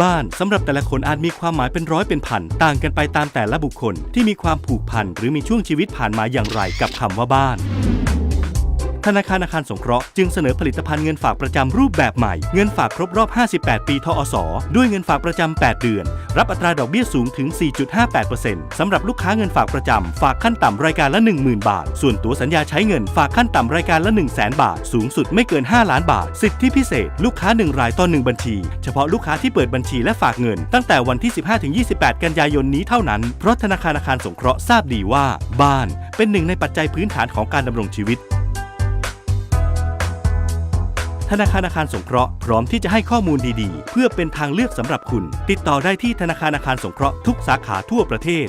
บ้านสำหรับแต่ละคนอาจมีความหมายเป็นร้อยเป็นพันต่างกันไปตามแต่ละบุคคลที่มีความผูกพันหรือมีช่วงชีวิตผ่านมาอย่างไรกับคำว่าบ้าน ธนาคารอาคารสงเคราะห์จึงเสนอผลิตภัณฑ์เงินฝากประจำรูปแบบใหม่ เงินฝากครบรอบ 58 ปีทอสด้วยเงินฝากประจำ 8 เดือน รับอัตราดอกเบี้ยสูงถึง 4.58%สำหรับลูกค้าเงินฝากประจำ ฝากขั้นต่ำรายการละ 10,000 บาท ส่วนตัวสัญญาใช้เงินฝากขั้นต่ำรายการละ 100,000 บาท สูงสุดไม่เกิน 5 ล้านบาท สิทธิพิเศษ ลูกค้า 1 รายต่อ 1 บัญชี เฉพาะลูกค้าที่เปิดบัญชีและฝากเงิน ตั้งแต่วันที่ 15-28 กันยายนนี้เท่านั้น เพราะธนาคารอาคารสงเคราะห์ทราบดีว่า บ้านเป็นหนึ่งในปัจจัยพื้นฐานของการดำรงชีวิต ธนาคารอาคารสงเคราะห์พร้อมที่จะให้ข้อมูลดีๆ เพื่อเป็นทางเลือกสำหรับคุณ ติดต่อได้ที่ธนาคารอาคารสงเคราะห์ทุกสาขาทั่วประเทศ